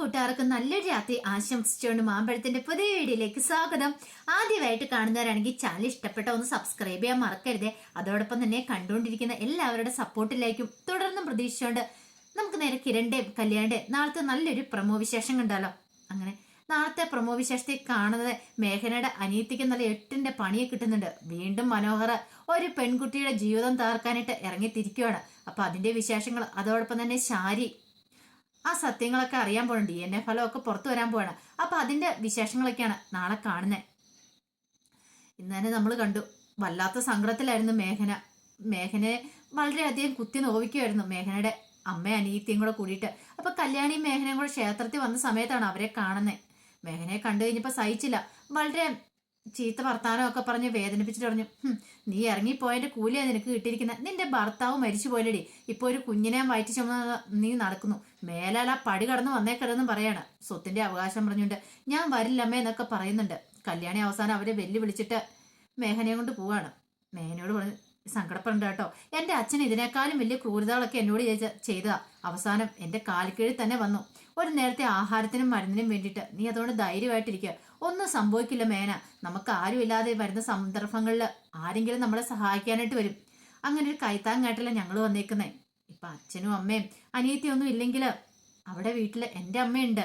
കൂട്ടുകാർക്ക് നല്ലൊരു രാത്രി ആശംസിച്ചുകൊണ്ട് മാമ്പഴത്തിന്റെ പുതിയ വീഡിയോയിലേക്ക് സ്വാഗതം. ആദ്യമായിട്ട് കാണുന്നവരാണെങ്കിൽ ചാനൽ ഇഷ്ടപ്പെട്ട ഒന്ന് സബ്സ്ക്രൈബ് ചെയ്യാൻ മറക്കരുത്. അതോടൊപ്പം തന്നെ കണ്ടുകൊണ്ടിരിക്കുന്ന എല്ലാവരുടെ സപ്പോർട്ടിലേക്കും തുടർന്നും പ്രതീക്ഷിച്ചുകൊണ്ട് നമുക്ക് നേരെ കിരണ്ടെ കല്യാണ്ട് നാളത്തെ നല്ലൊരു പ്രമോ വിശേഷം കണ്ടാലോ. അങ്ങനെ നാളത്തെ പ്രമോ വിശേഷത്തിൽ കാണുന്നത് മേഘനയുടെ അനിയത്തിക്ക് നല്ല എട്ടിന്റെ പണിയെ കിട്ടുന്നുണ്ട്. വീണ്ടും മനോഹർ ഒരു പെൺകുട്ടിയുടെ ജീവിതം തകർക്കാനായിട്ട് ഇറങ്ങിത്തിരിക്കുകയാണ് അപ്പൊ അതിന്റെ വിശേഷങ്ങൾ അതോടൊപ്പം തന്നെ ശാരി ആ സത്യങ്ങളൊക്കെ അറിയാൻ പോകണം ഡി എൻ എ ഫലമൊക്കെ പുറത്തു വരാൻ പോവാണ്. അപ്പൊ അതിന്റെ വിശേഷങ്ങളൊക്കെയാണ് നാളെ കാണുന്നത് ഇന്ന് തന്നെ നമ്മൾ കണ്ടു. വല്ലാത്ത സങ്കടത്തിലായിരുന്നു മേഘന. മേഘനയെ വളരെയധികം കുത്തി നോവിക്കുമായിരുന്നു മേഘനയുടെ അമ്മ അനിയത്തിയും കൂടെ കൂടിയിട്ട്. അപ്പൊ കല്യാണിയും മേഘനയും കൂടെ ക്ഷേത്രത്തിൽ വന്ന സമയത്താണ് അവരെ കാണുന്നത് മേഘനയെ കണ്ടു കഴിഞ്ഞപ്പോൾ സഹിച്ചില്ല. വളരെ ചീത്ത വർത്താനം ഒക്കെ പറഞ്ഞ് വേദനിപ്പിച്ചിട്ട് പറഞ്ഞു "ഹും, നീ ഇറങ്ങിപ്പോയതിന്റെ കൂലിയാ നിനക്ക് കിട്ടിയിരിക്കുന്നത് നിന്റെ ഭർത്താവ് മരിച്ചു പോലടി ഇപ്പൊ ഒരു കുഞ്ഞിനെ വയറ്റി ചുമ നീ നടക്കുന്നു. മേലാൽ ആ പടി കടന്നു വന്നേക്കരുതെന്നും പറയാണ്. സ്വത്തിന്റെ അവകാശം പറഞ്ഞുകൊണ്ട് ഞാൻ വരില്ലമ്മ എന്നൊക്കെ പറയുന്നുണ്ട്. കല്യാണി അവസാനം അവരെ വെല്ലുവിളിച്ചിട്ട് മേഹനയെ കൊണ്ട് പോവാണ്. മേഹനയോട് പറഞ്ഞു സങ്കടപ്പെടേണ്ട കേട്ടോ. എന്റെ അച്ഛൻ ഇതിനേക്കാളും വലിയ ക്രൂരതകളൊക്കെ എന്നോട് ചെയ്ത- അവസാനം എന്റെ കാലിക്കീഴിൽ തന്നെ വന്നു. ഒരു നേരത്തെ ആഹാരത്തിനും മരുന്നിനും വേണ്ടിയിട്ട് നീ അതുകൊണ്ട് ധൈര്യമായിട്ടിരിക്കുക ഒന്നും സംഭവിക്കില്ല മേന. നമുക്ക് ആരുമില്ലാതെ വരുന്ന സന്ദർഭങ്ങളിൽ ആരെങ്കിലും നമ്മളെ സഹായിക്കാനായിട്ട് വരും. അങ്ങനെ ഒരു കൈത്താങ്ങായിട്ടല്ല ഞങ്ങൾ വന്നേക്കുന്നേ. ഇപ്പൊ അച്ഛനും അമ്മയും അനിയത്തിയൊന്നും ഇല്ലെങ്കിൽ അവിടെ വീട്ടിൽ എന്റെ അമ്മയുണ്ട്.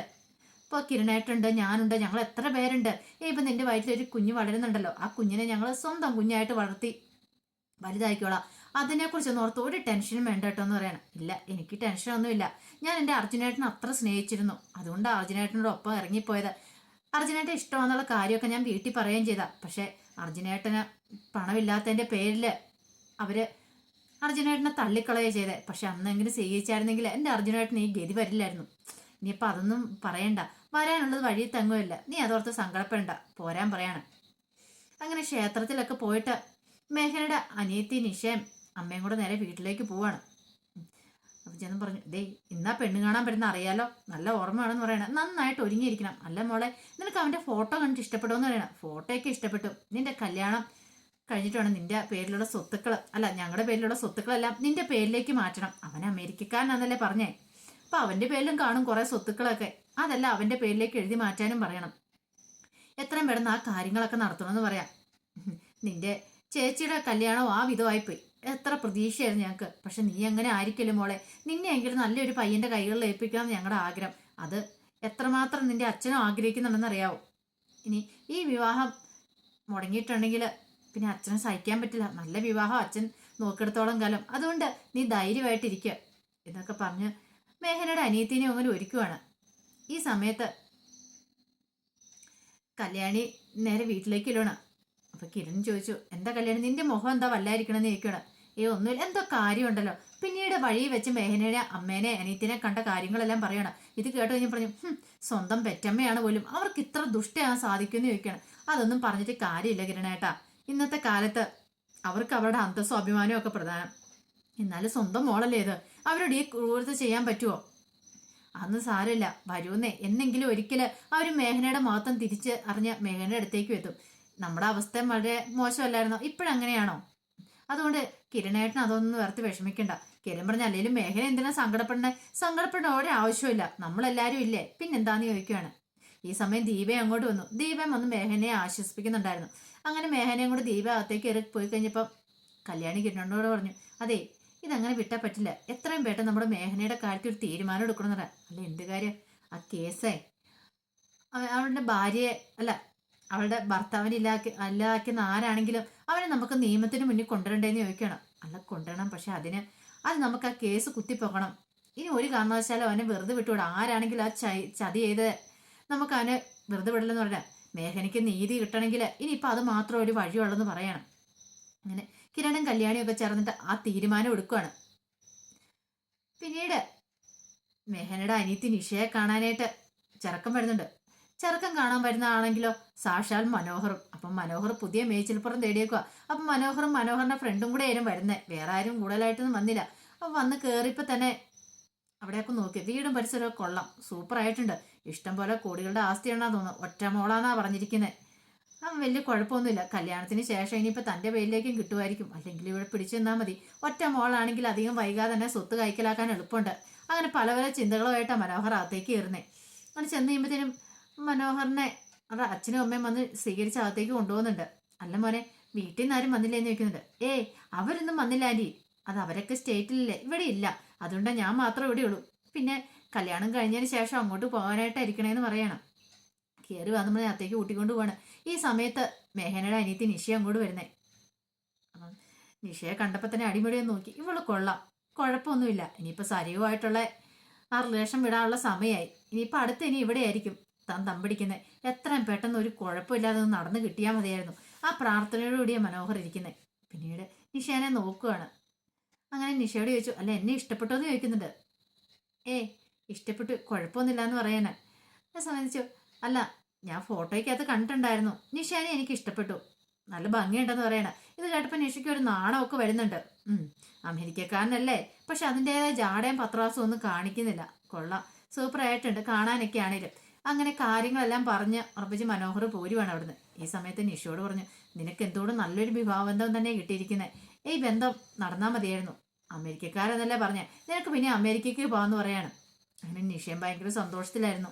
ഇപ്പോൾ കിരണേട്ടുണ്ട് ഞാനുണ്ട് ഞങ്ങൾ എത്ര പേരുണ്ട്. ഇപ്പം നിന്റെ വയറ്റിൽ ഒരു കുഞ്ഞ് വളരുന്നുണ്ടല്ലോ. ആ കുഞ്ഞിനെ ഞങ്ങൾ സ്വന്തം കുഞ്ഞായിട്ട് വളർത്തി വലുതായിക്കോളാം അതിനെക്കുറിച്ചൊന്നും ഓർത്ത് ഒരു ടെൻഷനും വേണ്ട കേട്ടോ എന്ന് പറയണം. ഇല്ല എനിക്ക് ടെൻഷനൊന്നുമില്ല. ഞാൻ എന്റെ അർജുനേട്ടനെ അത്ര സ്നേഹിച്ചിരുന്നു. അതുകൊണ്ട് അർജുനേട്ടനോട് ഒപ്പം ഇറങ്ങിപ്പോയത്. അർജുനേട്ടൻ ഇഷ്ടമാണെന്നുള്ള കാര്യമൊക്കെ ഞാൻ വീട്ടിൽ പറയുകയും ചെയ്താ. പക്ഷെ അർജുനേട്ടന് പണമില്ലാത്തതിന്റെ പേരിൽ അവർ അർജുനേട്ടനെ തള്ളിക്കളയുക ചെയ്തേ. പക്ഷെ അന്നെങ്കിലും സ്വീകരിച്ചായിരുന്നെങ്കിൽ എന്റെ അർജുനേട്ടന് ഈ ഗതി വരില്ലായിരുന്നു. ഇനിയിപ്പോൾ അതൊന്നും പറയണ്ട. വരാനുള്ളത് വഴി തങ്ങുമില്ല. നീ അതോർത്ത് സങ്കടപ്പെടണ്ട. പോരാൻ പറയാണ്. അങ്ങനെ ക്ഷേത്രത്തിലൊക്കെ പോയിട്ട് മേഘനയുടെ അനിയത്തി നിഷയും അമ്മയും കൂടെ നേരെ വീട്ടിലേക്ക് പോവാണ്. അപ്പൊ ചെന്ന് പറഞ്ഞു ദേ ഇന്നാ പെണ്ണ് കാണാൻ പറ്റുന്ന അറിയാലോ. നല്ല ഓർമ്മയാണെന്ന് പറയണം. നന്നായിട്ട് ഒരുങ്ങിയിരിക്കണം. അല്ല മോളെ നിനക്ക് അവന്റെ ഫോട്ടോ കണ്ടിട്ട് ഇഷ്ടപ്പെടുമെന്ന് പറയണം. ഫോട്ടോയൊക്കെ ഇഷ്ടപ്പെട്ടു. നിന്റെ കല്യാണം കഴിഞ്ഞിട്ട് വേണം നിന്റെ പേരിലുള്ള സ്വത്തുക്കൾ അല്ല ഞങ്ങളുടെ പേരിലുള്ള സ്വത്തുക്കളെല്ലാം നിന്റെ പേരിലേക്ക് മാറ്റണം. അവൻ അമേരിക്കക്കാരനാന്നല്ലേ പറഞ്ഞേ. അപ്പൊ അവന്റെ പേരിലും കാണും കുറേ സ്വത്തുക്കളൊക്കെ. അതെല്ലാം അവന്റെ പേരിലേക്ക് എഴുതി മാറ്റാനും പറയണം. എത്രയും പെട്ടെന്ന് ആ കാര്യങ്ങളൊക്കെ നടത്തണമെന്ന് പറയാം. നിന്റെ ചേച്ചിയുടെ കല്യാണം ആ വിധമായിപ്പോയി. എത്ര പ്രതീക്ഷയായിരുന്നു ഞങ്ങൾക്ക് പക്ഷെ നീ അങ്ങനെ ആയിരിക്കല്ലോ മോളെ? നിന്നെ എങ്കിലും നല്ലൊരു പയ്യന്റെ കൈകളിൽ ഏൽപ്പിക്കാമെന്ന് ഞങ്ങളുടെ ആഗ്രഹം. അത് എത്രമാത്രം നിന്റെ അച്ഛനും ആഗ്രഹിക്കുന്നുണ്ടെന്ന് അറിയാവോ ഇനി ഈ വിവാഹം മുടങ്ങിയിട്ടുണ്ടെങ്കിൽ പിന്നെ അച്ഛനെ സഹിക്കാൻ പറ്റില്ല. നല്ല വിവാഹം അച്ഛൻ നോക്കിയെടുത്തോളം കാലം. അതുകൊണ്ട് നീ ധൈര്യമായിട്ടിരിക്കുക എന്നൊക്കെ പറഞ്ഞ് മേഹനയുടെ അനിയത്തിനെ അങ്ങനെ ഒരുക്കുവാണ്. ഈ സമയത്ത് കല്യാണി നേരെ വീട്ടിലേക്ക് ഇല്ലണം അപ്പൊ കിരൺ ചോദിച്ചു എന്താ കല്യാണി? നിന്റെ മുഖം എന്താ വല്ലായിരിക്കണമെന്ന് ഇരിക്കണം ഏ ഒന്നുമില്ല. എന്തോ കാര്യമുണ്ടല്ലോ. പിന്നീട് വഴി വെച്ച് മേഹനയുടെ അമ്മേനെ അനിയത്തിനെ കണ്ട കാര്യങ്ങളെല്ലാം പറയണം. ഇത് കേട്ട് കഴിഞ്ഞ് പറഞ്ഞു സ്വന്തം പെറ്റമ്മയാണ് പോലും അവർക്ക് ഇത്ര ദുഷ്ടയാകാൻ സാധിക്കുമെന്ന് ചോദിക്കണം അതൊന്നും പറഞ്ഞിട്ട് കാര്യമില്ല കിരണേട്ടാ. ഇന്നത്തെ കാലത്ത് അവർക്ക് അവരുടെ അന്തസ്സും അഭിമാനവും ഒക്കെ പ്രധാനം. എന്നാലും സ്വന്തം മോളല്ലേ ഇത്? അവരോട് ഈ ക്രൂരത ചെയ്യാൻ പറ്റുമോ അന്ന് സാരമില്ല. വരൂന്നേ എന്നെങ്കിലും ഒരിക്കൽ അവർ മേഘനയുടെ മഹത്വം തിരിച്ച് അറിഞ്ഞ് മേഘനയുടെ അടുത്തേക്ക് എത്തും. നമ്മുടെ അവസ്ഥ വളരെ മോശമല്ലായിരുന്നോ? ഇപ്പോഴങ്ങനെയാണോ? അതുകൊണ്ട് കിരണേട്ടൻ അതൊന്നും വേർത്ത് വിഷമിക്കണ്ട. കിരൺ പറഞ്ഞ അല്ലെങ്കിലും മേഘന എന്തിനാ സങ്കടപ്പെടണേ? സങ്കടപ്പെടേണ്ട ഒരു ആവശ്യമില്ല നമ്മളെല്ലാരും ഇല്ലേ? പിന്നെന്താന്ന് ചോദിക്കുകയാണ് ഈ സമയം ദീപ അങ്ങോട്ട് വന്നു. ദീപം വന്ന് മേഘനയെ ആശ്വസിപ്പിക്കുന്നുണ്ടായിരുന്നു. അങ്ങനെ മേഘനയും കൂടെ ദീപ അകത്തേക്ക് ഇറക്കി പോയി കഴിഞ്ഞപ്പോൾ കല്യാണി കിരണോട് പറഞ്ഞു അതെ ഇതങ്ങനെ വിട്ടാൽ പറ്റില്ല. എത്രയും പെട്ടെന്ന് നമ്മുടെ മേഘനയുടെ കാര്യത്തിൽ ഒരു തീരുമാനം എടുക്കണമെന്നറ അല്ല എന്ത് കാര്യം? ആ കേസേ? അവളുടെ ഭാര്യയെ അല്ല അവളുടെ ഭർത്താവിനെ ഇല്ലാക്കി അല്ലാക്കുന്ന ആരാണെങ്കിലും അവനെ നമുക്ക് നിയമത്തിന് മുന്നിൽ കൊണ്ടുവരണ്ടേന്ന് ചോദിക്കണം. അല്ല കൊണ്ടുവരണം പക്ഷെ അതിന് അത് നമുക്ക് ആ കേസ് കുത്തിപ്പോക്കണം ഇനി ഒരു കാരണവശാലും അവനെ വെറുതെ വിട്ടുവിടാം ആരാണെങ്കിലും ആ ചതി ചെയ്ത് നമുക്ക് അവനെ വെറുതെ വിടില്ലെന്ന് പറഞ്ഞാൽ മേഘനയ്ക്ക് നീതി കിട്ടണമെങ്കിൽ ഇനിയിപ്പോൾ അത് മാത്രം ഒരു വഴിയുള്ളെന്ന് പറയണം. അങ്ങനെ കിരണും കല്യാണിയും ഒക്കെ ചേർന്നിട്ട് ആ തീരുമാനം എടുക്കുകയാണ് പിന്നീട് മേഘനയുടെ അനിയത്തി നിഷയെ കാണാനായിട്ട് ചെറുക്കം വരുന്നുണ്ട്. ചെറുക്കം കാണാൻ വരുന്നതാണെങ്കിലോ സാക്ഷാൽ മനോഹറും. അപ്പം മനോഹർ പുതിയ മേച്ചിൽപ്പുറം തേടിയേക്കുക അപ്പം മനോഹറും മനോഹറിന്റെ ഫ്രണ്ടും കൂടെ ആയിരുന്നു വരുന്നത് വേറെ ആരും കൂടുതലായിട്ടൊന്നും വന്നില്ല. അപ്പം വന്ന് കയറിയപ്പോൾ തന്നെ അവിടെയൊക്കെ നോക്കി. വീടും പരിസരവും കൊള്ളാം. സൂപ്പർ ആയിട്ടുണ്ട്. ഇഷ്ടം പോലെ കോടികളുടെ ആസ്തിയാണെന്നാ തോന്നുന്നു. ഒറ്റ മോളാന്നാ പറഞ്ഞിരിക്കുന്നത് ആ വലിയ കുഴപ്പമൊന്നുമില്ല. കല്യാണത്തിന് ശേഷം ഇനിയിപ്പോൾ തന്റെ പേരിലേക്കും കിട്ടുമായിരിക്കും. അല്ലെങ്കിൽ ഇവിടെ പിടിച്ചു നിന്നാൽ മതി. ഒറ്റ മോളാണെങ്കിൽ അധികം വൈകാതെ തന്നെ സ്വത്ത് കൈക്കലാക്കാൻ എളുപ്പമുണ്ട്. അങ്ങനെ പല പല ചിന്തകളുമായിട്ടാണ് മനോഹർ അകത്തേക്ക് കയറുന്നേ. അങ്ങനെ ചെന്ന് കഴിയുമ്പോഴത്തേനും മനോഹറിനെ അവരുടെ അച്ഛനും അമ്മയും വന്ന് സ്വീകരിച്ച് അകത്തേക്ക് കൊണ്ടുപോകുന്നുണ്ട്. അല്ല മോനെ വീട്ടിൽ നിന്ന് ആരും വന്നില്ല എന്ന് ചോദിക്കുന്നുണ്ട്. ഏ അവരൊന്നും വന്നില്ല ആന്റി അത് അവരൊക്കെ സ്റ്റേറ്റിലല്ലേ? ഇവിടെ ഇല്ല. അതുകൊണ്ടാണ് ഞാൻ മാത്രം ഇവിടെ ഉള്ളൂ. പിന്നെ കല്യാണം കഴിഞ്ഞതിന് ശേഷം അങ്ങോട്ട് പോകാനായിട്ടായിരിക്കണേന്ന് പറയണം. കയറി വന്ന് നമ്മൾ അകത്തേക്ക് കൂട്ടിക്കൊണ്ട് പോവാണ്. ഈ സമയത്ത് മേഹനയുടെ അനിയത്തി നിഷ അങ്ങോട്ട് വരുന്നേ. നിഷയെ കണ്ടപ്പോൾ തന്നെ അടിമുടിയൊന്ന് നോക്കി. ഇവൾ കൊള്ളാം. കുഴപ്പമൊന്നുമില്ല. ഇനിയിപ്പോൾ സജീവമായിട്ടുള്ള ആ റിലേഷൻ വിടാനുള്ള സമയമായി ഇനിയിപ്പോൾ അടുത്ത് ഇനി ഇവിടെ ആയിരിക്കും താൻ തമ്പിടിക്കുന്നത് എത്രയും പെട്ടെന്ന് ഒരു കുഴപ്പമില്ലാതെ ഒന്ന് നടന്നു കിട്ടിയാൽ മതിയായിരുന്നു. ആ പ്രാർത്ഥനയോടുകൂടിയ മനോഹർ ഇരിക്കുന്നത് പിന്നീട് നിഷേനെ നോക്കുകയാണ് അങ്ങനെ നിഷയോട് ചോദിച്ചു അല്ല എന്നെ ഇഷ്ടപ്പെട്ടോ എന്ന് ചോദിക്കുന്നുണ്ട്. ഏ ഇഷ്ടപ്പെട്ടു കുഴപ്പമൊന്നുമില്ല എന്ന് പറയാനാ എന്നെ സംബന്ധിച്ചു അല്ല ഞാൻ ഫോട്ടോയ്ക്കകത്ത് കണ്ടിട്ടുണ്ടായിരുന്നു. നിഷാനെ എനിക്ക് ഇഷ്ടപ്പെട്ടു. നല്ല ഭംഗിയുണ്ടെന്ന് പറയണ. ഇത് കേട്ടപ്പോൾ നിഷയ്ക്ക് ഒരു നാണമൊക്കെ വരുന്നുണ്ട്. അമേരിക്കക്കാരനല്ലേ. പക്ഷെ അതിന്റെതായ ജാടയും പത്രാസും ഒന്നും കാണിക്കുന്നില്ല. കൊള്ളാം. സൂപ്പറായിട്ടുണ്ട് കാണാനൊക്കെ ആണേലും അങ്ങനെ കാര്യങ്ങളെല്ലാം പറഞ്ഞ് ഉറപ്പിച്ച് മനോഹർ പോരുവാണ് അവിടുന്ന്. ഈ സമയത്ത് നിഷയോട് പറഞ്ഞു നിനക്ക് എന്തോടും നല്ലൊരു വിവാഹബന്ധം തന്നെ കിട്ടിയിരിക്കുന്നത് ഈ ബന്ധം നടന്നാൽ മതിയായിരുന്നു. അമേരിക്കക്കാരെന്നല്ലേ പറഞ്ഞ? നിനക്ക് പിന്നെ അമേരിക്കയ്ക്ക് പോകാന്ന് പറയാണ്. അങ്ങനെ നിഷയം ഭയങ്കര സന്തോഷത്തിലായിരുന്നു.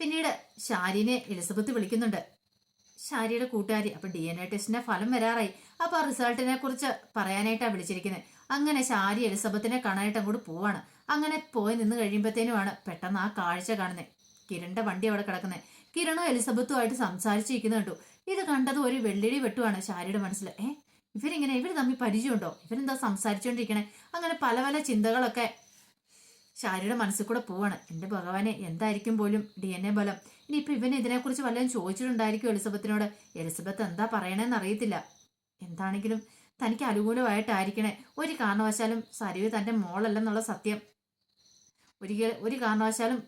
പിന്നീട് ഷാരിനെ എലിസബത്ത് വിളിക്കുന്നുണ്ട്. ഷാരിയുടെ കൂട്ടുകാരി അപ്പം ഡി എൻ എ ടെസ്റ്റിന്റെ ഫലം വരാറായി. അപ്പോൾ ആ റിസൾട്ടിനെ കുറിച്ച് പറയാനായിട്ടാണ് വിളിച്ചിരിക്കുന്നത് അങ്ങനെ ശാരി എലിസബത്തിനെ കാണാനായിട്ട് അങ്ങോട്ട് പോവാണ്. അങ്ങനെ പോയി നിന്ന് കഴിയുമ്പോഴത്തേനുമാണ് പെട്ടെന്ന് ആ കാഴ്ച കാണുന്നത് കിരണിന്റെ വണ്ടി അവിടെ കിടക്കുന്നത് കിരണോ എലിസബത്തുമായിട്ട് സംസാരിച്ചിരിക്കുന്നു കണ്ടു. ഇത് കണ്ടത് ഒരു വെള്ളിടി വെട്ടുവാണ് ശാരിയുടെ മനസ്സിൽ. ഏ ഇവരിങ്ങനെ ഇവർ തമ്മിൽ പരിചയമുണ്ടോ? ഇവരെന്താ സംസാരിച്ചുകൊണ്ടിരിക്കണേ അങ്ങനെ പല പല ചിന്തകളൊക്കെ ശാരിയുടെ മനസ്സിൽ കൂടെ പോവാണ്. എന്റെ ഭഗവാനെ എന്തായിരിക്കും പോലും ഡി എൻ എ ബലം? ഇനിയിപ്പോൾ ഇവൻ ഇതിനെക്കുറിച്ച് വല്ലതും ചോദിച്ചിട്ടുണ്ടായിരിക്കും എലിസബത്തിനോട്? എലിസബത്ത് എന്താ പറയണേന്ന് അറിയത്തില്ല. എന്താണെങ്കിലും തനിക്ക് അനുകൂലമായിട്ടായിരിക്കണേ. ഒരു കാരണവശാലും സരിവ് തന്റെ മോളല്ലെന്നുള്ള സത്യം. ഒരിക്കൽ ഒരു കാരണവശാലും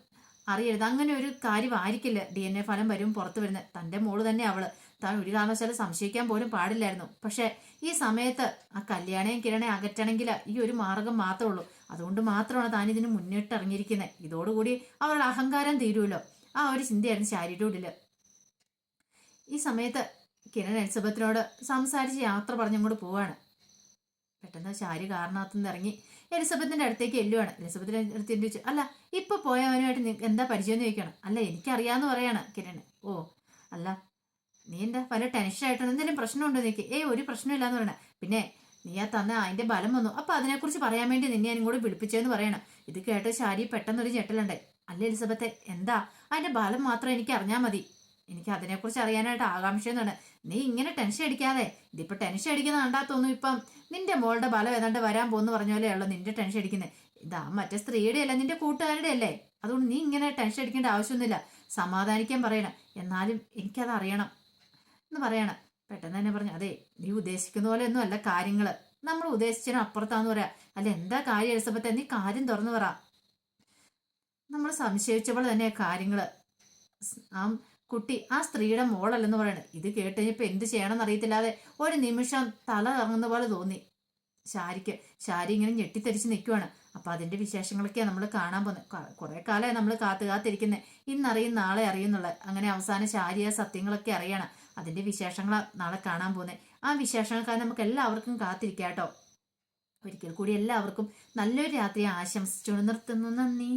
അറിയരുത്. അങ്ങനെ ഒരു കാര്യമായിരിക്കില്ല ഡി എൻ എ ഫലം വരും പുറത്തു വരുന്നത് തന്റെ മോൾ തന്നെ അവൾ. താൻ ഒരു കാരണവശാലും സംശയിക്കാൻ പോലും പാടില്ലായിരുന്നു. പക്ഷേ ഈ സമയത്ത് ആ കല്യാണയും കിരണയും അകറ്റണമെങ്കിൽ ഈ ഒരു മാർഗം മാത്രമേ ഉള്ളൂ. അതുകൊണ്ട് മാത്രമാണ് താൻ ഇതിന് മുന്നിട്ട് ഇറങ്ങിയിരിക്കുന്നത് ഇതോടുകൂടി അവരുടെ അഹങ്കാരം തീരുമല്ലോ ആ ഒരു ചിന്തയായിരുന്നു ശാരീരിയുടെ ഉള്ളിൽ ഈ സമയത്ത് കിരൺ എലിസബത്തിനോട് സംസാരിച്ച് യാത്ര പറഞ്ഞങ്ങോട്ട് പോവാണ്. പെട്ടെന്ന് ശാരി കാരണത്തുനിന്ന് ഇറങ്ങി എലിസബത്തിന്റെ അടുത്തേക്ക് എല്ലുവാണ് എലിസബത്തിന്റെ അടുത്ത് ചോദിച്ചു അല്ല ഇപ്പോൾ പോയ അവനുമായിട്ട് എന്താ പരിചയം എന്ന് ചോദിക്കണം. അല്ല എനിക്കറിയാമെന്ന് പറയാണ്. കിരൺ ഓ അല്ല നീ എന്താ പല ടെൻഷനായിട്ടാണ് എന്തെങ്കിലും പ്രശ്നമുണ്ടോ നിനക്ക്? ഏയ് ഒരു പ്രശ്നമില്ലാന്ന് പറയണേ. പിന്നെ നീ ആ തന്ന അതിന്റെ ബലം വന്നു. അപ്പോൾ അതിനെക്കുറിച്ച് പറയാൻ വേണ്ടി നിന്നെ ഞാനും കൂടി വിളിപ്പിച്ചതെന്ന് പറയണം. ഇത് കേട്ട് ശാരി പെട്ടെന്നൊരു ഞെട്ടലുണ്ടായി. അല്ല എലിസബത്തെ എന്താ? അതിന്റെ ബലം മാത്രം എനിക്ക് അറിഞ്ഞാൽ മതി. എനിക്ക് അതിനെക്കുറിച്ച് അറിയാനായിട്ട് ആകാംക്ഷയെന്നാണ് നീ ഇങ്ങനെ ടെൻഷൻ അടിക്കാതെ ഇതിപ്പോൾ ടെൻഷൻ അടിക്കുന്ന കണ്ടാ തോന്നുന്നു ഇപ്പം നിന്റെ മോളുടെ ബലം ഏതാണ്ട് വരാൻ പോകുന്നു പറഞ്ഞ പോലെയുള്ളൂ നിന്റെ ടെൻഷൻ അടിക്കുന്നത് ഇതാ മറ്റേ സ്ത്രീയുടെ അല്ല നിന്റെ കൂട്ടുകാരുടെ അല്ലേ അതുകൊണ്ട് നീ ഇങ്ങനെ ടെൻഷൻ അടിക്കേണ്ട ആവശ്യമൊന്നുമില്ല. സമാധാനിക്കാൻ പറയണം. എന്നാലും എനിക്കത് അറിയണം എന്ന് പറയണം. പെട്ടെന്ന് തന്നെ പറഞ്ഞു അതെ നീ ഉദ്ദേശിക്കുന്ന പോലെ ഒന്നും അല്ല കാര്യങ്ങൾ നമ്മൾ ഉദ്ദേശിച്ചതിനും അപ്പുറത്താന്ന് പറയാ. അല്ല എന്താ കാര്യം എലിസബത്തെ? നീ കാര്യം തുറന്നു പറ. നമ്മൾ സംശയിച്ചപ്പോൾ തന്നെ കാര്യങ്ങൾ ആ കുട്ടി ആ സ്ത്രീയുടെ മോളല്ലെന്ന് പറയണത്. ഇത് കേട്ട് കഴിഞ്ഞപ്പോൾ എന്ത് ചെയ്യണമെന്ന് എന്നറിയത്തില്ലാതെ ഒരു നിമിഷം തല ഇറങ്ങുന്ന പോലെ തോന്നി. ശാരിക്ക് ശാരി ഇങ്ങനെ ഞെട്ടിത്തരിച്ച് നിൽക്കുവാണ് അപ്പൊ അതിന്റെ വിശേഷങ്ങളൊക്കെയാണ് നമ്മൾ കാണാൻ പോകുന്നത് കുറെ കാലമായി നമ്മൾ കാത്തു കാത്തിരിക്കുന്നത് ഇന്നറിയും നാളെ അറിയുന്നുള്ള അങ്ങനെ അവസാന ശാരിയ സത്യങ്ങളൊക്കെ അറിയണം. അതിന്റെ വിശേഷങ്ങൾ നാളെ കാണാൻ പോകുന്നത് ആ വിശേഷങ്ങൾക്കായി നമുക്ക് എല്ലാവർക്കും കാത്തിരിക്കാം കേട്ടോ ഒരിക്കൽ കൂടി എല്ലാവർക്കും നല്ലൊരു രാത്രി ആശംസിച്ചു നിർത്തുന്നു. നന്ദി.